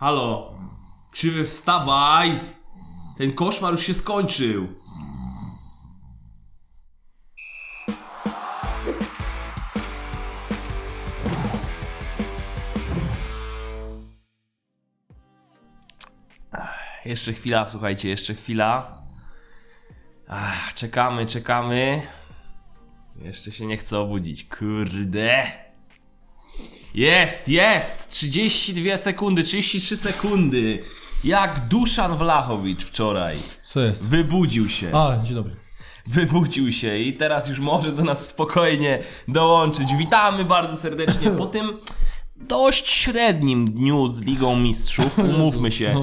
Halo, krzywy wstawaj! Ten koszmar już się skończył. Jeszcze chwila, słuchajcie, jeszcze chwila. Ach, czekamy, czekamy. Jeszcze się nie chcę obudzić. Kurde. Jest, jest! 32 sekundy, 33 sekundy. Jak Duszan Wlachowicz wczoraj. Co jest? Wybudził się. A, dzień dobry. Wybudził się i teraz już może do nas spokojnie dołączyć. Witamy bardzo serdecznie po tym dość średnim dniu z Ligą Mistrzów. Umówmy się.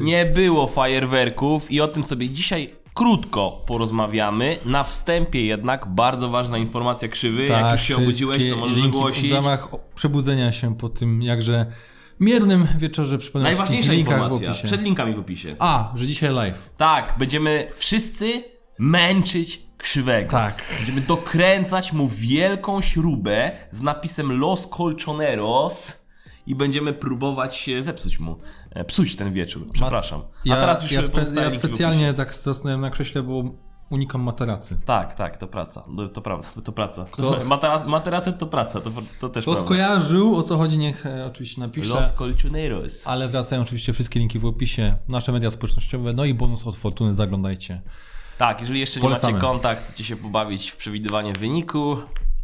Nie było fajerwerków i o tym sobie dzisiaj krótko porozmawiamy. Na wstępie jednak bardzo ważna informacja krzywy. Jak już się obudziłeś, to możesz ogłosić. O- przebudzenia się po tym jakże miernym wieczorze przypomnę Najważniejsza informacja. Przed linkami w opisie. A, że dzisiaj live. Tak, będziemy wszyscy męczyć krzywego. Tak. Będziemy dokręcać mu wielką śrubę z napisem Los Colchoneros i będziemy próbować zepsuć mu, psuć ten wieczór. Przepraszam. A Ja, teraz już ja, e, spe, ja specjalnie tak zasnąłem na krześle, bo unikam materacy. Tak, tak, to praca. To, to prawda, to praca. Kto- Matera, materace to praca, to, to też Kto prawda. skojarzył, o co chodzi, niech e, oczywiście napisze. Los Colchoneros. Ale wracają oczywiście wszystkie linki w opisie, nasze media społecznościowe, no i bonus od Fortuny, zaglądajcie. Tak, jeżeli jeszcze nie Polecamy. macie konta, chcecie się pobawić w przewidywanie wyniku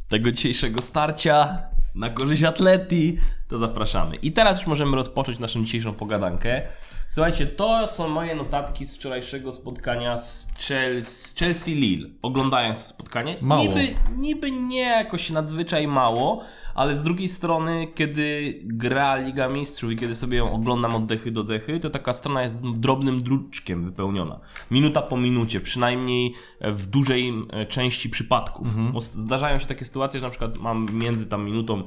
tego dzisiejszego starcia na korzyść atleti, to zapraszamy. I teraz już możemy rozpocząć naszą dzisiejszą pogadankę. Słuchajcie, to są moje notatki z wczorajszego spotkania z Chelsea, Chelsea Lille. Oglądając spotkanie, Mało. Niby, niby nie jakoś nadzwyczaj mało, ale z drugiej strony, kiedy gra Liga Mistrzów i kiedy sobie ją oglądam od dechy do dechy, to taka strona jest drobnym druczkiem wypełniona. Minuta po minucie, przynajmniej w dużej e, części przypadków. Mhm. Zdarzają się takie sytuacje, że na przykład mam między tam minutą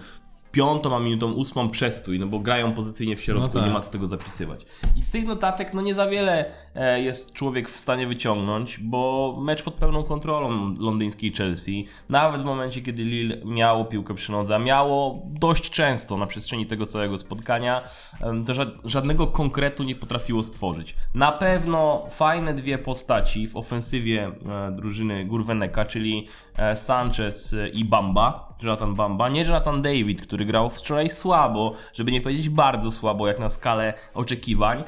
piątą a minutą ósmą przestój, no bo grają pozycyjnie w środku, No tak. nie ma z tego zapisywać. I z tych notatek, no nie za wiele e, jest człowiek w stanie wyciągnąć, bo mecz pod pełną kontrolą londyńskiej Chelsea, nawet w momencie, kiedy Lille miało piłkę przy nodze, a miało dość często na przestrzeni tego całego spotkania, to ża- żadnego konkretu nie potrafiło stworzyć. Na pewno fajne dwie postaci w ofensywie e, drużyny Gurweneka, czyli e, Sanchez i Bamba, Jonathan Bamba, nie Jonathan David, który grał wczoraj słabo, żeby nie powiedzieć bardzo słabo, jak na skalę oczekiwań.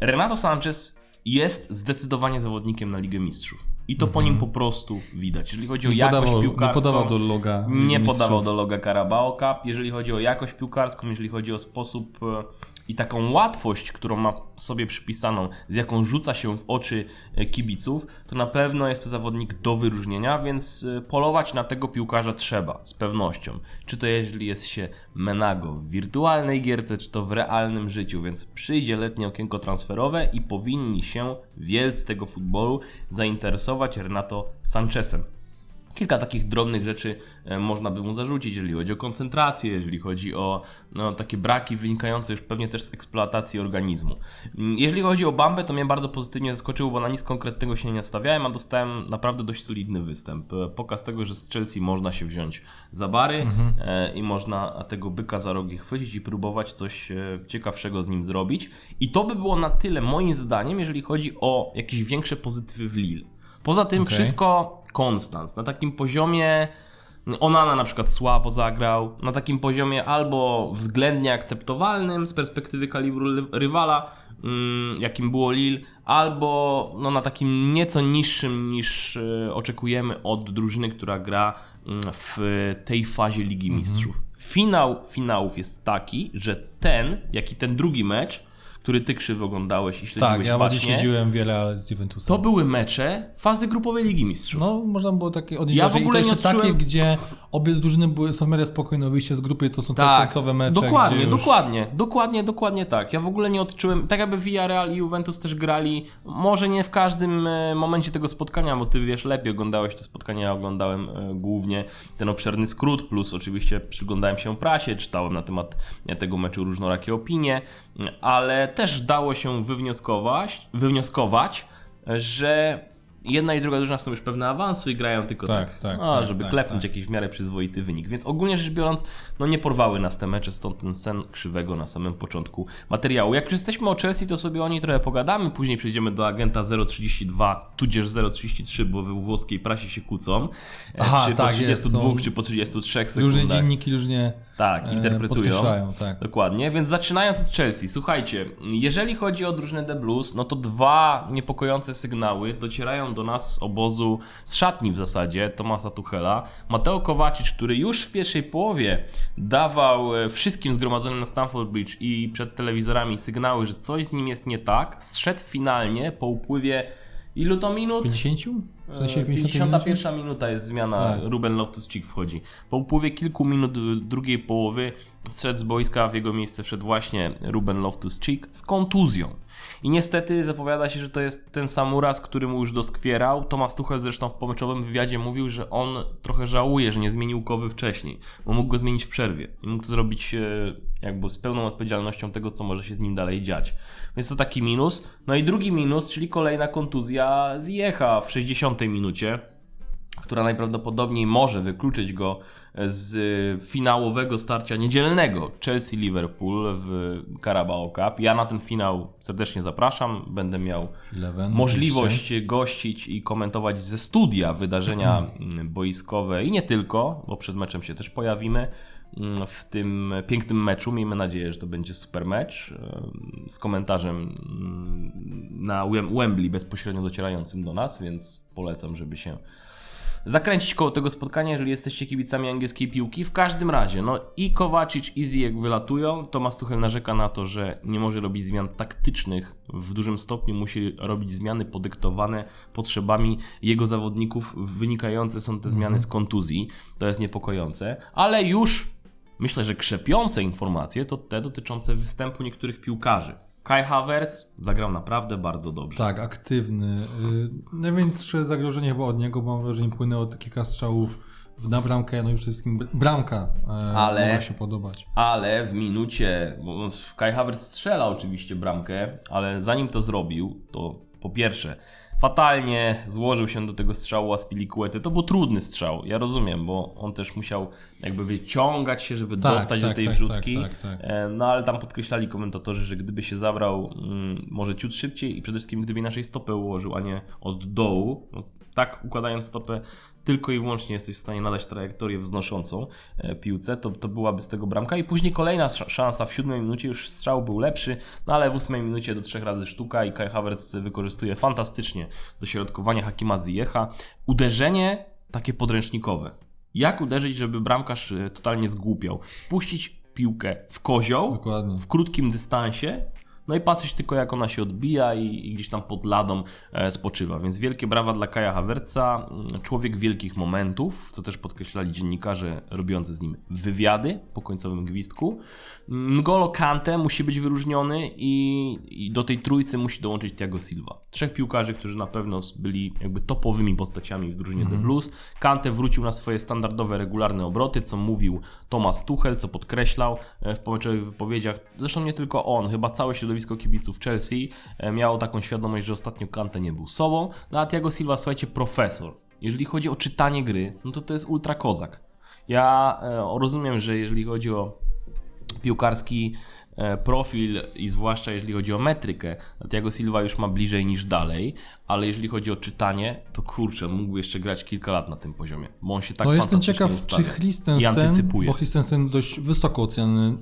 Renato Sanchez jest zdecydowanie zawodnikiem na Ligę Mistrzów. I to po nim po prostu widać. Jeżeli chodzi o Nie jakość podawał, nie piłkarską, podawał do loga. nie mistrzów. podawał do loga Carabao Cup. Jeżeli chodzi o jakość piłkarską, jeżeli chodzi o sposób e, i taką łatwość, którą ma sobie przypisaną, z jaką rzuca się w oczy e, kibiców, to na pewno jest to zawodnik do wyróżnienia, więc e, polować na tego piłkarza trzeba, z pewnością. Czy to jeżeli jest się menago w wirtualnej gierce, czy to w realnym życiu, więc przyjdzie letnie okienko transferowe i powinni się wielcy tego futbolu zainteresować Renato Sanchezem. Kilka takich drobnych rzeczy e, można by mu zarzucić, jeżeli chodzi o koncentrację, jeżeli chodzi o no, takie braki wynikające już pewnie też z eksploatacji organizmu. Mm, Jeżeli chodzi o Bambę, to mnie bardzo pozytywnie zaskoczyło, bo na nic konkretnego się nie nastawiałem, a dostałem naprawdę dość solidny występ. E, Pokaz tego, że z Chelsea można się wziąć za bary e, i można tego byka za rogi chwycić i próbować coś ciekawszego z nim zrobić. I to by było na tyle moim zdaniem, jeżeli chodzi o jakieś większe pozytywy w Lille. Poza tym Okej. wszystko konstans. Na takim poziomie Onana na przykład słabo zagrał, na takim poziomie albo względnie akceptowalnym z perspektywy kalibru rywala, mm, jakim było Lille, albo no, na takim nieco niższym niż y, oczekujemy od drużyny, która gra mm, w tej fazie Ligi Mistrzów. Finał finałów jest taki, że ten, jak i ten drugi mecz, który ty krzywy oglądałeś i śledziłeś Tak, ja bacznie, śledziłem wiele ale z Juventusem. to były mecze fazy grupowej Ligi Mistrzów. No, można było takie odnieść Ja w ogóle I to nie odczułem- takie, gdzie obie drużyny były, są w miarę spokojne, wyjście z grupy, to są te końcowe mecze. Tak, dokładnie, już... dokładnie, dokładnie, dokładnie tak. Ja w ogóle nie odczułem, tak jakby Villarreal i Juventus też grali, może nie w każdym e, momencie tego spotkania, bo ty wiesz lepiej, oglądałeś to spotkanie, ja oglądałem e, głównie ten obszerny skrót, plus oczywiście przyglądałem się prasie, czytałem na temat tego meczu różnorakie opinie, ale też dało się wywnioskować, wywnioskować, że jedna i druga drużyna są już pewne awansu i grają tylko tak, Tak, tak, no, tak, żeby tak, klepnąć tak. jakiś w miarę przyzwoity wynik. Więc ogólnie rzecz biorąc, no nie porwały nas te mecze, stąd ten sen krzywego na samym początku materiału. Jak już jesteśmy o Chelsea, to sobie o niej trochę pogadamy, później przejdziemy do agenta 032, tudzież 033, bo we włoskiej prasie się kłócą. E, Aha, czy po tak, 32, jest, czy po 33 sekundach. Różne dzienniki różnie Tak, e, interpretują. tak. Dokładnie, więc zaczynając od Chelsea, słuchajcie, jeżeli chodzi o drużynę The Blues, no to dwa niepokojące sygnały docierają do nas z obozu, z szatni w zasadzie, Tomasa Tuchela. Mateo Kovacic, który już w pierwszej połowie dawał e, wszystkim zgromadzonym na Stamford Bridge i przed telewizorami sygnały, że coś z nim jest nie tak, zszedł finalnie po upływie ilu to minut? 50? W sensie w 50 minucie? 51 minuta jest zmiana, Tak. Ruben Loftus-Cheek wchodzi. Po upływie kilku minut y, drugiej połowy zszedł z boiska, w jego miejsce wszedł właśnie Ruben Loftus-Cheek z kontuzją. I niestety zapowiada się, że to jest ten sam uraz, który mu już doskwierał. Tomasz Tuchel zresztą w pomyczowym wywiadzie mówił, że on trochę żałuje, że nie zmienił kowy wcześniej, bo mógł go zmienić w przerwie. I mógł to zrobić e, jakby z pełną odpowiedzialnością tego, co może się z nim dalej dziać. Więc to taki minus. No i drugi minus, czyli kolejna kontuzja Zjecha w 60 minucie, która najprawdopodobniej może wykluczyć go z finałowego starcia niedzielnego Chelsea-Liverpool w Carabao Cup. Ja na ten finał serdecznie zapraszam. Będę miał Eleven, możliwość gościć i komentować ze studia wydarzenia mm, boiskowe i nie tylko, bo przed meczem się też pojawimy mm, w tym pięknym meczu. Miejmy nadzieję, że to będzie super mecz em, z komentarzem mm, na Wem- Wembley bezpośrednio docierającym do nas, więc polecam, żeby się zakręcić koło tego spotkania, jeżeli jesteście kibicami angielskiej piłki. W każdym razie, no i Kowacic i Ziyech wylatują. Tomasz Tuchel narzeka na to, że nie może robić zmian taktycznych. W dużym stopniu musi robić zmiany podyktowane potrzebami jego zawodników. Wynikające są te zmiany z kontuzji. To jest niepokojące. Ale już myślę, że krzepiące informacje to te dotyczące występu niektórych piłkarzy. Kai Havertz zagrał naprawdę bardzo dobrze. Tak, aktywny. Y, Największe zagrożenie chyba od niego, bo mam wrażenie, płynęło kilka strzałów w- na bramkę, no i przede wszystkim br- bramka e, Ale- mogła się podobać. Ale w minucie, bo Kai Havertz strzela oczywiście bramkę, ale zanim to zrobił, to po pierwsze fatalnie złożył się do tego strzału Aspilicuety. To był trudny strzał, ja rozumiem, bo on też musiał jakby wyciągać się, żeby Tak, dostać do tak, tej tak, wrzutki. tak, tak, tak. E, No ale tam podkreślali komentatorzy, że gdyby się zabrał mm, może ciut szybciej i przede wszystkim gdyby naszej stopę ułożył, a nie od dołu, no, tak układając stopę tylko i wyłącznie jesteś w stanie nadać trajektorię wznoszącą e, piłce, to, to byłaby z tego bramka i później kolejna sz- szansa w siódmej minucie, już strzał był lepszy, no ale w ósmej minucie do trzech razy sztuka i Kai Havertz wykorzystuje fantastycznie dośrodkowanie Hakima Ziyecha. Uderzenie takie podręcznikowe. Jak uderzyć, żeby bramkarz e, totalnie zgłupiał? Wpuścić piłkę w kozioł, Dokładnie. w krótkim dystansie, no i patrzeć tylko jak ona się odbija i, i gdzieś tam pod ladą e, spoczywa. Więc wielkie brawa dla Kaja Havertza, mm, człowiek wielkich momentów, co też podkreślali dziennikarze robiący z nim wywiady po końcowym gwizdku. N'Golo Kante musi być wyróżniony i, i do tej trójcy musi dołączyć Thiago Silva. Trzech piłkarzy, którzy na pewno byli jakby topowymi postaciami w drużynie The Blues. Kante wrócił na swoje standardowe, regularne obroty, co mówił Thomas Tuchel, co podkreślał e, w pomyczowych wypowiedziach. Zresztą nie tylko on, chyba całe środowisko kibiców Chelsea e, miało taką świadomość, że ostatnio Kante nie był sobą. No a Thiago Silva, słuchajcie, profesor. Jeżeli chodzi o czytanie gry, no to to jest ultra kozak. Ja e, rozumiem, że jeżeli chodzi o piłkarski profil i zwłaszcza jeżeli chodzi o metrykę, Thiago Silva już ma bliżej niż dalej, ale jeżeli chodzi o czytanie, to kurczę, on mógłby jeszcze grać kilka lat na tym poziomie, bo on się tak No jestem ciekaw, ustawia czy Christensen, antycypuje. bo Christensen dość wysoko oceniany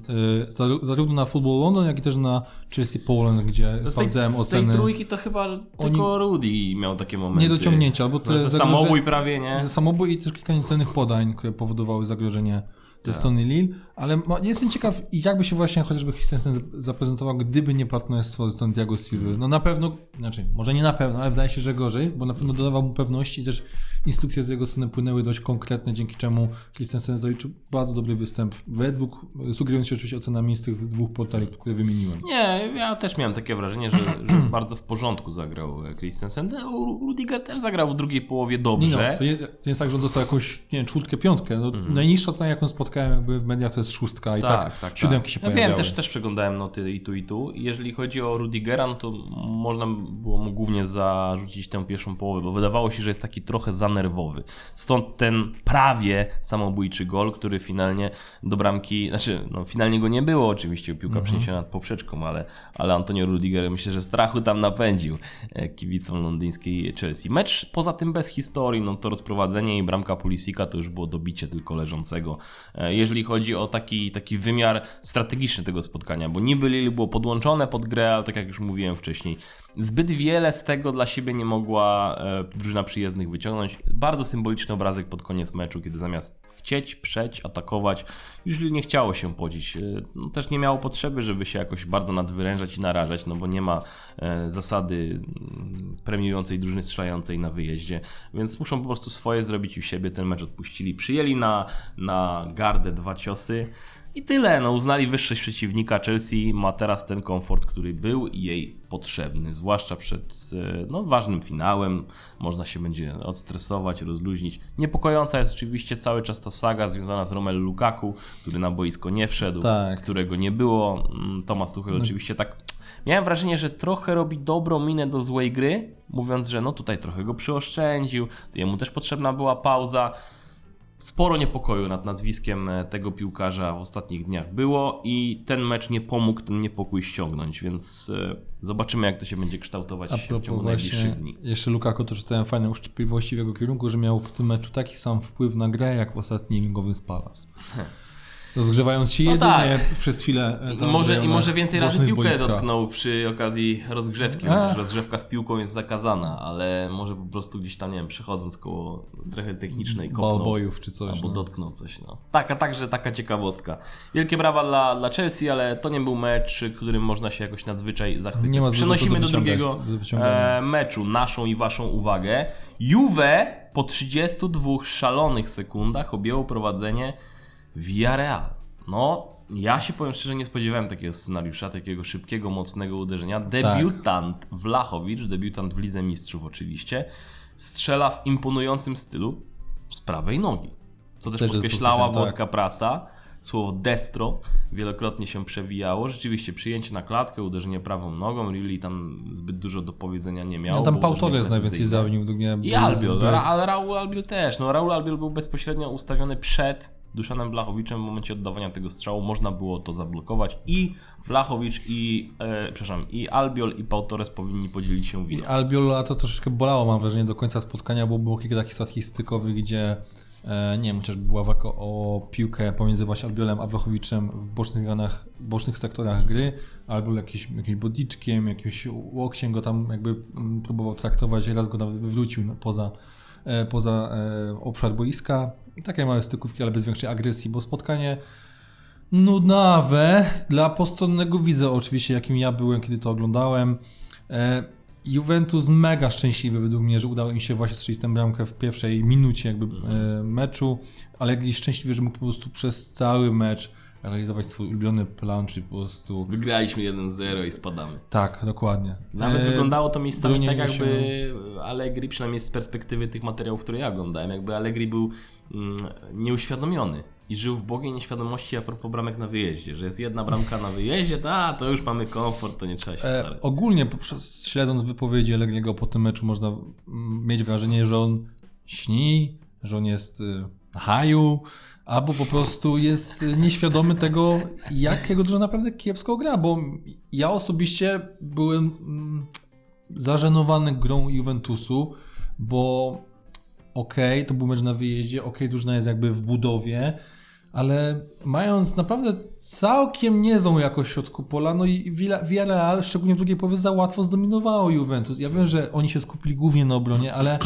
y, zar- zarówno na Football London, jak i też na Chelsea Poland, gdzie tej, sprawdzałem z tej oceny. trójki to chyba tylko Rudy miał takie momenty. Niedociągnięcia, bo to jest samobój prawie, nie? Samobój i też kilka niecelnych podań, które powodowały zagrożenie ze Tak. strony Lille, ale jestem ciekaw, jakby się właśnie chociażby Christensen zaprezentował, gdyby nie partnerstwo ze strony Thiago Silva. No na pewno, znaczy, może nie na pewno, ale wydaje się, że gorzej, bo na pewno dodawał mu pewności i też instrukcje z jego strony płynęły dość konkretne, dzięki czemu Christensen zaliczył bardzo dobry występ, według, sugerując się oczywiście ocenami z tych dwóch portali, które wymieniłem. Nie, ja też miałem takie wrażenie, że, że bardzo w porządku zagrał e, Christensen. No, Ru- Rudiger też zagrał w drugiej połowie Nie no, dobrze. to jest, to jest tak, że on dostał jakąś, nie wiem, czwórkę, piątkę. No, Najniższa ocena, jaką spotkałem jakby w mediach, to jest szóstka i tak, Tak, tak, siódemki tak. się ja pojawiały. wiem, też, też przeglądałem noty i tu, i tu. Jeżeli chodzi o Rudigera, no to można było mu głównie zarzucić tę pierwszą połowę, bo wydawało się, że jest taki trochę zanerwowy. Stąd ten prawie samobójczy gol, który finalnie do bramki, znaczy, no finalnie go nie było oczywiście, piłka Mhm. przeniesiona nad poprzeczką, ale, ale Antonio Rudiger myślę, że strachu tam napędził e, kibicom londyńskiej Chelsea. Mecz poza tym bez historii, no to rozprowadzenie i bramka Pulisika to już było dobicie tylko leżącego. E, Jeżeli chodzi o taki, taki wymiar strategiczny tego spotkania, bo niby Lille było podłączone pod grę, ale tak jak już mówiłem wcześniej, zbyt wiele z tego dla siebie nie mogła e, drużyna przyjezdnych wyciągnąć. Bardzo symboliczny obrazek pod koniec meczu, kiedy zamiast chcieć, przeć, atakować, Lille nie chciało się podzić. E, No, też nie miało potrzeby, żeby się jakoś bardzo nadwyrężać i narażać, no bo nie ma e, zasady mm, premiującej drużyny strzelającej na wyjeździe, więc muszą po prostu swoje zrobić u siebie, ten mecz odpuścili. Przyjęli na, na gardę dwa ciosy i tyle, no uznali wyższość przeciwnika. Chelsea ma teraz ten komfort, który był jej potrzebny, zwłaszcza przed e, no, ważnym finałem. Można się będzie odstresować, rozluźnić. Niepokojąca jest oczywiście cały czas ta saga związana z Romelu Lukaku, który na boisko nie wszedł, Tak. którego nie było. Mm, Tomasz Tuchel oczywiście tak Miałem wrażenie, że trochę robi dobrą minę do złej gry, mówiąc, że no tutaj trochę go przyoszczędził, jemu też potrzebna była pauza. Sporo niepokoju nad nazwiskiem e, tego piłkarza w ostatnich dniach było i ten mecz nie pomógł ten niepokój ściągnąć, więc e, zobaczymy jak to się będzie kształtować A w ciągu najbliższych dni. jeszcze Lukaku to czytałem fajne uszczypliwości w jego kierunku, że miał w tym meczu taki sam wpływ na grę, jak w ostatnim ligowym z Palace. Rozgrzewając się No jedynie tak. przez chwilę. e, może, I może więcej razy piłkę boiskach. dotknął przy okazji rozgrzewki, A. rozgrzewka z piłką jest zakazana, ale może po prostu gdzieś tam, nie wiem, przechodząc koło strefy technicznej kopnął. Ballboyów czy coś. Albo no. dotknął coś, no. Tak, a także taka ciekawostka. Wielkie brawa dla, dla Chelsea, ale to nie był mecz, którym można się jakoś nadzwyczaj zachwycić. Nie ma Przenosimy do do drugiego do e, meczu naszą i waszą uwagę. Juve po 32 szalonych sekundach objęło prowadzenie Villarreal. No, ja się powiem szczerze, nie spodziewałem takiego scenariusza, takiego szybkiego, mocnego uderzenia. Tak. Debiutant Wlachowicz, debiutant w Lidze Mistrzów oczywiście, strzela w imponującym stylu z prawej nogi. Co też, Też jest podkreślała podkreślone, tak. włoska prasa. Słowo destro wielokrotnie się przewijało. Rzeczywiście przyjęcie na klatkę, uderzenie prawą nogą. Lili tam zbyt dużo do powiedzenia nie miało. No, tam Pau Torres najwięcej zawinił. I Albiol, Ra- ale Raul Albiol też. No, Raul Albiol był bezpośrednio ustawiony przed Duszanem Blachowiczem w momencie oddawania tego strzału. Można było to zablokować. I Flachowicz, i, e, przepraszam, i Albiol, i Pau Torres powinni podzielić się I winą. Albiola to troszeczkę bolało, mam wrażenie, do końca spotkania, bo było kilka takich sytuacji stykowych, gdzie e, nie wiem, chociażby była walka o piłkę pomiędzy właśnie Albiolem a Wlachowiczem w bocznych ranach, bocznych sektorach gry. Albiol jakiś, jakimś bodiczkiem, jakimś łokciem go tam jakby mm, próbował traktować, raz go nawet wywrócił na- poza, poza e, obszar boiska. Takie małe stykówki, ale bez większej agresji, bo spotkanie nudnawe dla postronnego widza oczywiście, jakim ja byłem, kiedy to oglądałem. E, Juventus mega szczęśliwy według mnie, że udało im się właśnie strzelić tę bramkę w pierwszej minucie jakby e, meczu, ale szczęśliwy, że mógł po prostu przez cały mecz realizować swój ulubiony plan, czyli po prostu... Wygraliśmy 1-0 i spadamy. Tak, dokładnie. Nawet E, wyglądało to miejscami tak, bronili się- jakby Allegri, przynajmniej z perspektywy tych materiałów, które ja oglądałem, jakby Allegri był mm, nieuświadomiony i żył w bogiej nieświadomości a propos bramek na wyjeździe, że jest jedna bramka na wyjeździe, ta, to już mamy komfort, to nie trzeba się starać. E, ogólnie poprzez, śledząc wypowiedzi Allegriego po tym meczu można mm, mieć wrażenie, że on śni, że on jest y, haju, albo po prostu jest nieświadomy tego, jak jego drużyna naprawdę kiepsko gra, bo ja osobiście byłem mm, zażenowany grą Juventusu, bo okej, to był mecz na wyjeździe, okej, drużyna jest jakby w budowie, ale mając naprawdę całkiem niezłą jakość środku pola, no i Villa- Villarreal, szczególnie w drugiej połowie, za łatwo zdominowało Juventus. Ja wiem, że oni się skupili głównie na obronie, ale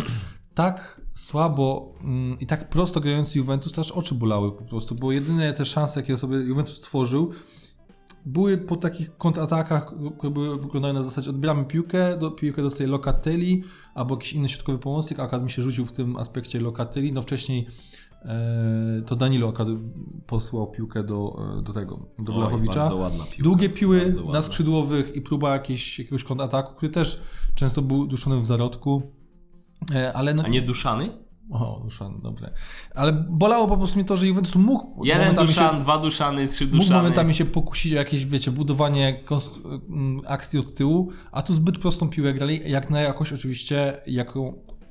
tak słabo mm, i tak prosto grający Juventus, to aż oczy bolały po prostu, bo jedyne te szanse, jakie sobie Juventus stworzył, były po takich kontratakach, które były, wyglądały na zasadzie odbieramy piłkę, do, piłkę dostaje Locatelli albo jakiś inny środkowy pomocnik, akurat mi się rzucił w tym aspekcie Locatelli, no wcześniej e, to Danilo posłał piłkę do, e, do tego, do Blachowicza. Długie piły na skrzydłowych i próba jakiegoś, jakiegoś kontrataku, który też często był duszony w zarodku, ale no, A nie Duszany? O, Duszan, dobre. Ale bolało po prostu mnie to, że Juventus mógł Jeden Duszan, się, dwa Duszany, trzy mógł Duszany. momentami się pokusić o jakieś, wiecie, budowanie konstru- akcji od tyłu, a tu zbyt prostą piłę grali, jak na jakość oczywiście,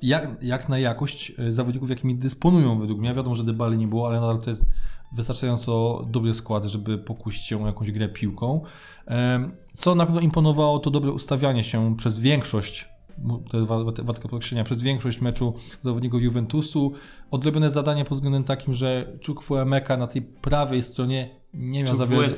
jak, jak na jakość e, zawodników, jakimi dysponują według mnie. Wiadomo, że Dybali nie było, ale nadal to jest wystarczająco dobry skład, żeby pokusić się o jakąś grę piłką. Em, Co na pewno imponowało, to dobre ustawianie się przez większość mu- to jest wa- wa- warto podkreślenia, przez większość meczu zawodników Juventusu. Odrobione zadanie pod względem takim, że Chukwuemeka na tej prawej stronie nie miał za wiele...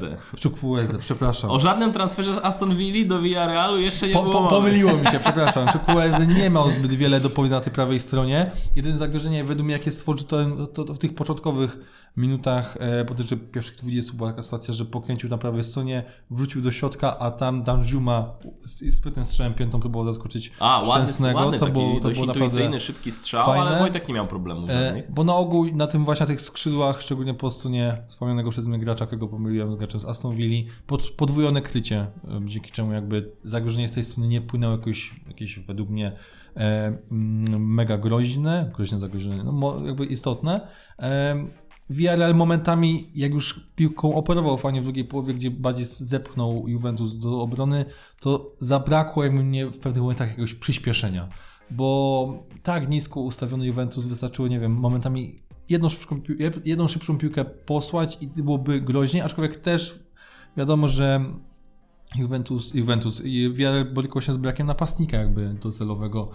Chukwueze. Przepraszam. O żadnym transferze z Aston Villa do Villarrealu jeszcze nie Po, było po, pomyliło mi się, przepraszam. Chukwueze nie miał zbyt wiele do powiedzenia na tej prawej stronie. Jedyne zagrożenie według mnie, jakie stworzył, to, to, to w tych początkowych minutach, e, po tych pierwszych 20 była taka sytuacja, że pokręcił na prawej stronie, wrócił do środka, a tam Danjuma z sprytnym strzałem piętą próbował zaskoczyć A, ładny, Szczęsnego. ładny to taki było, to dość było intuicyjny, naprawdę szybki strzał, fajne. ale Wojtek nie miał problemów E, bo na ogół na tym właśnie na tych skrzydłach, szczególnie po stronie wspomnianego przez mnie gracza, którego pomyliłem z graczem z Aston Villa, pod, podwójone krycie, e, dzięki czemu jakby zagrożenie z tej strony nie płynęło jakoś, jakieś według mnie e, mm, mega groźne, groźne zagrożenie, no jakby istotne. E, Villarreal momentami, jak już piłką operował fajnie w drugiej połowie, gdzie bardziej zepchnął Juventus do obrony, to zabrakło jakby mnie w pewnych momentach jakiegoś przyspieszenia. Bo tak nisko ustawiony Juventus wystarczyło, nie wiem, momentami jedną szybszą, jedną szybszą piłkę posłać i byłoby groźnie, aczkolwiek też wiadomo, że Juventus, Juventus i Villarreal borykał się z brakiem napastnika jakby docelowego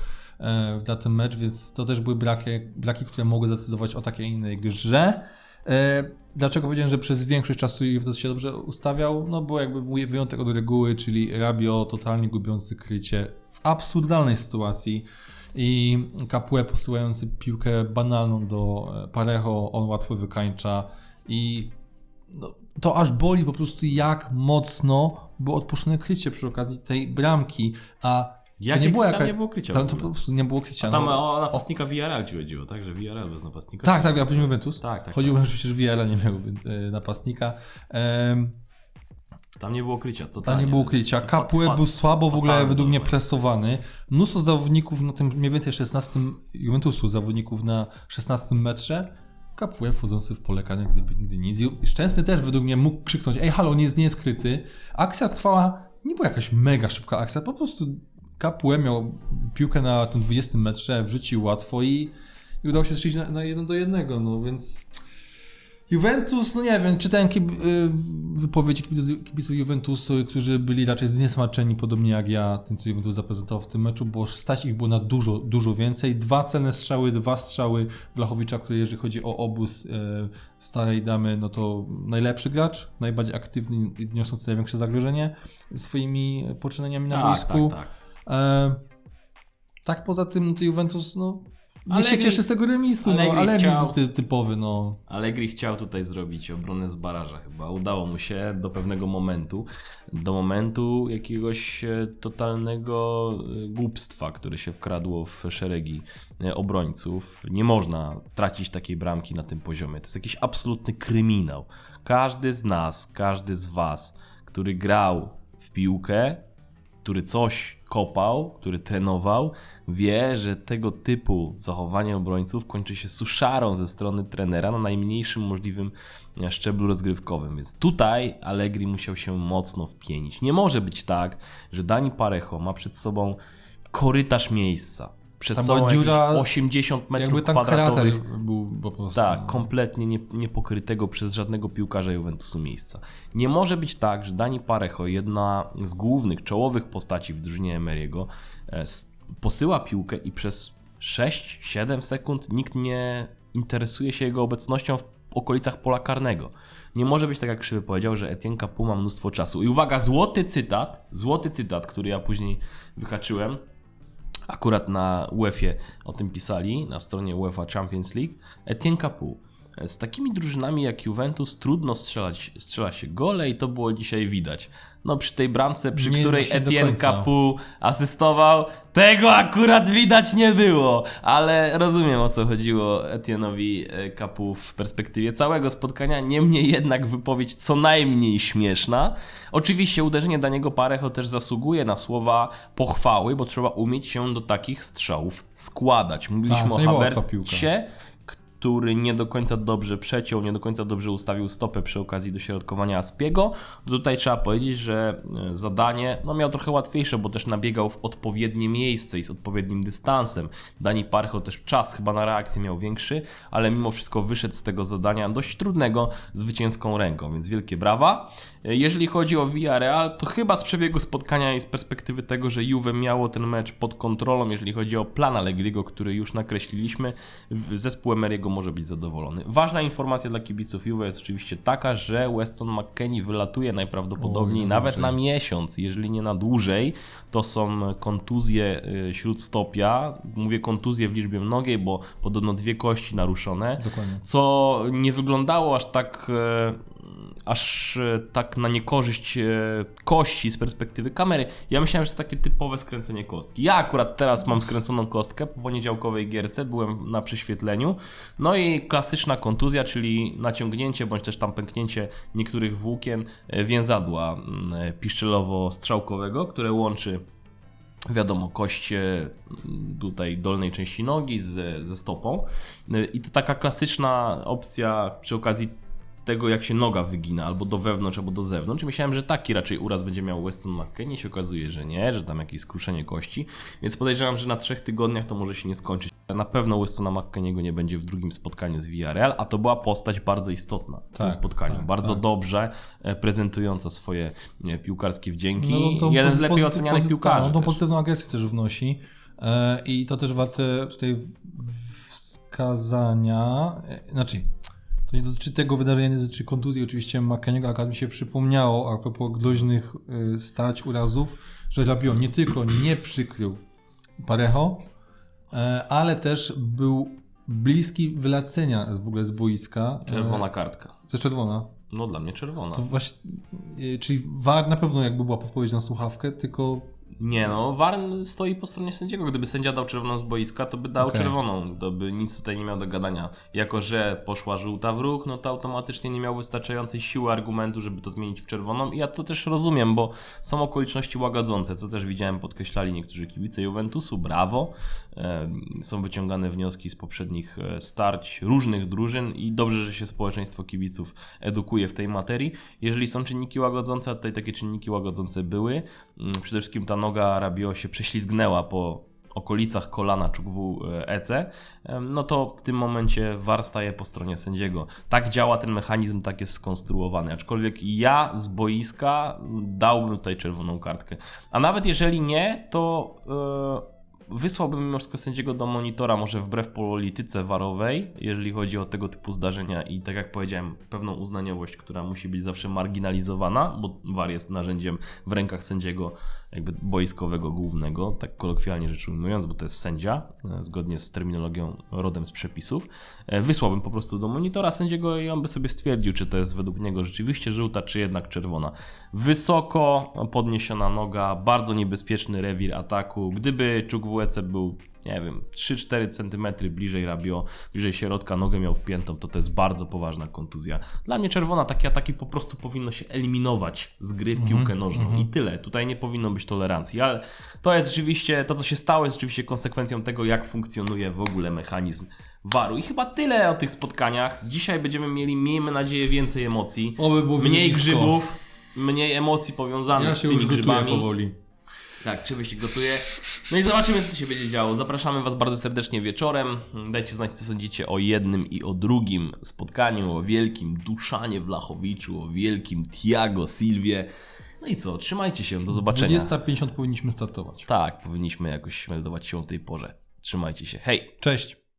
na ten mecz, więc to też były braki, braki, które mogły zdecydować o takiej innej grze. E, dlaczego powiedziałem, że przez większość czasu Juventus się dobrze ustawiał? No bo jakby wy- wyjątek od reguły, czyli Rabio totalnie gubiący krycie w absurdalnej sytuacji i Capue posyłający piłkę banalną do e, Parejo, on łatwo wykańcza i no, to aż boli po prostu jak mocno było odpuszczone krycie przy okazji tej bramki, a Jakie to nie było tam jaka... nie było krycia Tam to po prostu nie było krycia. Tam no. o napastnika Villarreal ci chodziło, tak? Że Villarreal bez napastnika. Tak, tak, ja powiedziałem Juventus. Tak, tak, Chodziło oczywiście, że Villarreal nie miał e, napastnika. Em, Tam nie było krycia, to Tam nie było krycia. Capue był słabo w ogóle według mnie presowany. Mnóstwo zawodników na tym mniej więcej 16 Juventusu, zawodników na 16 metrze. Capue wchodzący w pole karne, gdyby nigdy nic. Szczęsny też według mnie mógł krzyknąć, ej halo, nie jest, nie jest kryty. Akcja trwała, nie była jakaś mega szybka akcja, po prostu Capue miał piłkę na tym 20 metrze, wrzucił łatwo i, i udało się strzelić na, na jeden do jednego, no więc... Juventus, no nie wiem, czytałem kib- y, wypowiedzi kibiców, Juventusu, którzy byli raczej zniesmaczeni, podobnie jak ja, tym co Juventus zaprezentował w tym meczu, bo stać ich było na dużo, dużo więcej. Dwa celne strzały, dwa strzały Blachowicza, który jeżeli chodzi o obóz y, starej damy, no to najlepszy gracz, najbardziej aktywny, i niosący największe zagrożenie swoimi poczynaniami na tak, boisku. tak, tak. E, tak poza tym, no to Juventus, no nie się Allegri- cieszy z tego remisu, no, Allegri ale chciał- ty, typowy, no. Allegri chciał tutaj zrobić obronę z baraża chyba. Udało mu się do pewnego momentu. Do momentu jakiegoś e, totalnego e, głupstwa, które się wkradło w szeregi e, obrońców. Nie można tracić takiej bramki na tym poziomie. To jest jakiś absolutny kryminał. Każdy z nas, każdy z was, który grał w piłkę, który coś kopał, który trenował, wie, że tego typu zachowanie obrońców kończy się suszarą ze strony trenera na najmniejszym możliwym e, szczeblu rozgrywkowym. Więc tutaj Allegri musiał się mocno wpienić. Nie może być tak, że Dani Parejo ma przed sobą korytarz miejsca. Przed Tam sobą dziura, jakieś 80 metrów Jakby tam kwadratowych był po prostu. tak, kompletnie nie, niepokrytego przez żadnego piłkarza Juventusu miejsca. Nie może być tak, że Dani Parejo, jedna z głównych, czołowych postaci w drużynie Emery'ego, e, posyła piłkę i przez 6-7 sekund nikt nie interesuje się jego obecnością w okolicach pola karnego. Nie może być tak, jak Krzywy powiedział, że Etienne Capu ma mnóstwo czasu. I uwaga, złoty cytat, złoty cytat, który ja później wyhaczyłem, Akurat na UEFA o tym pisali, na stronie UEFA Champions League. Etienne Capu z takimi drużynami jak Juventus trudno strzelać, strzela się gole i to było dzisiaj widać. No przy tej bramce, przy Nie, której Etienne. Capu asystował, tego akurat widać nie było, ale rozumiem o co chodziło Etienne'owi e, Capu w perspektywie całego spotkania, niemniej jednak wypowiedź co najmniej śmieszna. Oczywiście uderzenie Daniego Parejo też zasługuje na słowa pochwały, bo trzeba umieć się do takich strzałów składać. Mówiliśmy Tak, to o. Havercie, który nie do końca dobrze przeciął, nie do końca dobrze ustawił stopę przy okazji dośrodkowania Aspiego. Tutaj trzeba powiedzieć, że e, zadanie no, miał trochę łatwiejsze, bo też nabiegał w odpowiednie miejsce i z odpowiednim dystansem. Dani Parcho też czas chyba na reakcję miał większy, ale mimo wszystko wyszedł z tego zadania dość trudnego zwycięską ręką, więc wielkie brawa. E, Jeżeli chodzi o Villarreal, to chyba z przebiegu spotkania i z perspektywy tego, że Juve miało ten mecz pod kontrolą, jeżeli chodzi o plan Allegriego, który już nakreśliliśmy, zespół Emery'ego może być zadowolony. Ważna informacja dla kibiców Juve jest oczywiście taka, że Weston McKennie wylatuje najprawdopodobniej Oj, no nawet na miesiąc, jeżeli nie na dłużej. To są kontuzje y, śródstopia. Mówię kontuzje w liczbie mnogiej, bo podobno dwie kości naruszone Dokładnie. co nie wyglądało aż tak e, aż e, tak na niekorzyść kości z perspektywy kamery. Ja myślałem, że to takie typowe skręcenie kostki. Ja akurat teraz mam skręconą kostkę po poniedziałkowej gierce, byłem na prześwietleniu. No i klasyczna kontuzja, czyli naciągnięcie bądź też tam pęknięcie niektórych włókien e, więzadła mm, piszczelowo-strzałkowego, które łączy wiadomo, kość e, tutaj dolnej części nogi z, ze stopą. E, I to taka klasyczna opcja przy okazji tego, jak się noga wygina, albo do wewnątrz, albo do zewnątrz. I myślałem, że taki raczej uraz będzie miał Weston McKennie. się okazuje, że nie, że tam jakieś skruszenie kości. Więc podejrzewam, że na trzech tygodniach to może się nie skończyć. Na pewno Westona McKenniego nie będzie w drugim spotkaniu z Villarreal, a to była postać bardzo istotna w tym Tak, spotkaniu. tak, bardzo tak. dobrze e, prezentująca swoje piłkarskie wdzięki. No, Jeden z lepiej ocenianych piłkarzy. Tak, tą też. pozytywną agresję też wnosi. E, I to też warte tutaj wskazania. e, Znaczy, to nie dotyczy tego wydarzenia, nie dotyczy kontuzji oczywiście Makeniego, akurat mi się przypomniało a propos groźnych e, stać, urazów, że Rabiot nie tylko nie przykrył Parejo, e, ale też był bliski wylecenia w ogóle z boiska. E, Czerwona kartka. Jest czerwona. No dla mnie czerwona. To właśnie, e, czyli VAR na pewno jakby była podpowiedź na słuchawkę, tylko Nie no, Warn stoi po stronie sędziego. Gdyby sędzia dał czerwoną z boiska, to by dał Okej. czerwoną. To by nic tutaj nie miał do gadania. Jako, że poszła żółta w ruch, no to automatycznie nie miał wystarczającej siły argumentu, żeby to zmienić w czerwoną. I ja to też rozumiem, bo są okoliczności łagodzące, co też widziałem, podkreślali niektórzy kibice Juventusu. Brawo. Są wyciągane wnioski z poprzednich e, starć różnych drużyn i dobrze, że się społeczeństwo kibiców edukuje w tej materii. Jeżeli są czynniki łagodzące, a tutaj takie czynniki łagodzące były, mm, przede wszystkim ta noga Rabio się prześlizgnęła po okolicach kolana Czukwu EC, em, no to w tym momencie VAR staje po stronie sędziego. Tak działa ten mechanizm, tak jest skonstruowany. Aczkolwiek ja z boiska dałbym tutaj czerwoną kartkę. A nawet jeżeli nie, to e, wysłałbym mimo wszystko sędziego do monitora, może wbrew polityce warowej, jeżeli chodzi o tego typu zdarzenia i tak jak powiedziałem, pewną uznaniowość, która musi być zawsze marginalizowana, bo war jest narzędziem w rękach sędziego jakby boiskowego głównego, tak kolokwialnie rzecz ujmując, bo to jest sędzia, e, zgodnie z terminologią rodem z przepisów. E, Wysłałbym po prostu do monitora sędziego i on by sobie stwierdził, czy to jest według niego rzeczywiście żółta, czy jednak czerwona. Wysoko podniesiona noga, bardzo niebezpieczny rewir ataku. Gdyby Czukwu-Ece był nie wiem, 3-4 cm bliżej Rabio, bliżej środka, nogę miał wpiętą, to to jest bardzo poważna kontuzja. Dla mnie czerwona, takie ataki po prostu powinno się eliminować z gry w piłkę nożną i tyle. Tutaj nie powinno być tolerancji, ale to jest rzeczywiście, to co się stało jest rzeczywiście konsekwencją tego, jak funkcjonuje w ogóle mechanizm waru. I chyba tyle o tych spotkaniach. Dzisiaj będziemy mieli, miejmy nadzieję, więcej emocji. Oby było mniej grzybów, mniej emocji powiązanych ja z tymi grzybami. powoli. Tak, Krzywy się gotuje. No i zobaczymy, co się będzie działo. Zapraszamy Was bardzo serdecznie wieczorem. Dajcie znać, co sądzicie o jednym i o drugim spotkaniu, o wielkim Duszanie Wlachowiczu, o wielkim Tiago Silwie. No i co, trzymajcie się, do zobaczenia. 20.50 powinniśmy startować. Tak, powinniśmy jakoś meldować się o tej porze. Trzymajcie się, hej! Cześć.